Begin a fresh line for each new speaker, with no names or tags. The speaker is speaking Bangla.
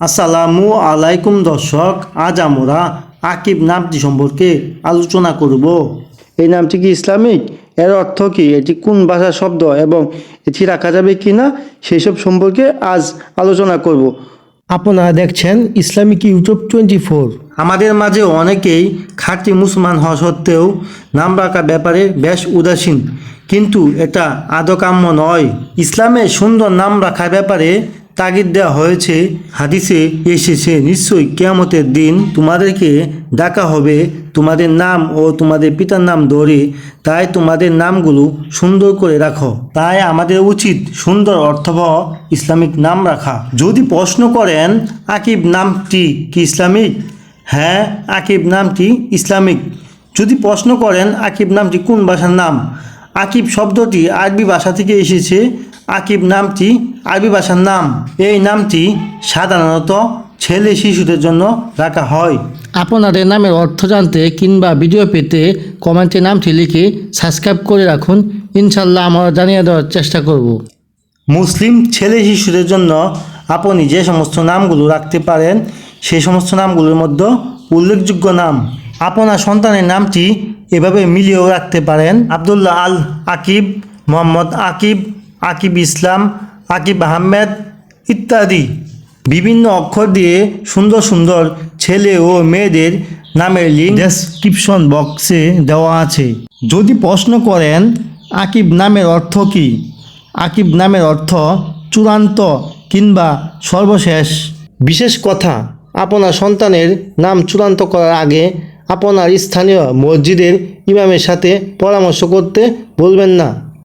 আসসালামু আলাইকুম দর্শক, আজ আমরা আকিব নামটি সম্পর্কে আলোচনা করব। এই নামটি কি ইসলামিক? এর অর্থ কি? এটি কোন ভাষার শব্দ এবং এটি রাখা যাবে কি না সেই সব সম্পর্কে আজ আলোচনা করব।
আপনারা দেখছেন ইসলামিক ইউটিউব টোয়েন্টি ফোর।
আমাদের মাঝে অনেকেই খাঁটি মুসলমান হওয়া সত্ত্বেও নাম রাখার ব্যাপারে বেশ উদাসীন। কিন্তু এটা আদকাম্য নয়। ইসলামে সুন্দর নাম রাখার ব্যাপারে তাগিদ দেওয়া হয়েছে, হাদিসে এসেছে, নিশ্চয়ই কেয়ামতের দিন তোমাদেরকে ডাকা হবে, তোমাদের নাম ও তোমাদের পিতার নাম ধরে, তাই তোমাদের নামগুলো সুন্দর করে রাখো। তাই আমাদের উচিত সুন্দর অর্থবহ ইসলামিক নাম রাখা। যদি প্রশ্ন করেন, আকিব নামটি কি ইসলামিক? হ্যাঁ আকিব নামটি ইসলামিক। যদি প্রশ্ন করেন, আকিব নামটি কোন ভাষার নাম? আকিব শব্দটি আরবি ভাষা থেকে এসেছে আকিব নামটি আরবি ভাষার নাম। এই নামটি সাধারণত ছেলে শিশুদের জন্য রাখা হয়।
আপনাদের নামের অর্থ জানতে কিংবা ভিডিও পেতে কমেন্টে নামটি লিখে সাবস্ক্রাইব করে রাখুন। ইনশাল্লাহ আমরা জানিয়ে দেওয়ার চেষ্টা করব।
মুসলিম ছেলে শিশুদের জন্য আপনি যে সমস্ত নামগুলো রাখতে পারেন সেই সমস্ত নামগুলোর মধ্যে উল্লেখযোগ্য নাম। আপনার সন্তানের নামটি এভাবে মিলিয়েও রাখতে পারেন। আবদুল্লাহ আল আকিব মোহাম্মদ আকিব আকিব ইসলাম, আকিব আহমেদ ইত্যাদি। বিভিন্ন অক্ষর দিয়ে সুন্দর সুন্দর ছেলে ও মেয়েদের নামের লিঙ্ক ডেসক্রিপশন বক্সে দেওয়া আছে। যদি প্রশ্ন করেন, আকিব নামের অর্থ কী? আকিব নামের অর্থ চূড়ান্ত কিংবা সর্বশেষ। বিশেষ কথা, আপনার সন্তানের নাম চূড়ান্ত করার আগে আপনার স্থানীয় মসজিদের ইমামের সাথে পরামর্শ করতে বলবেন না।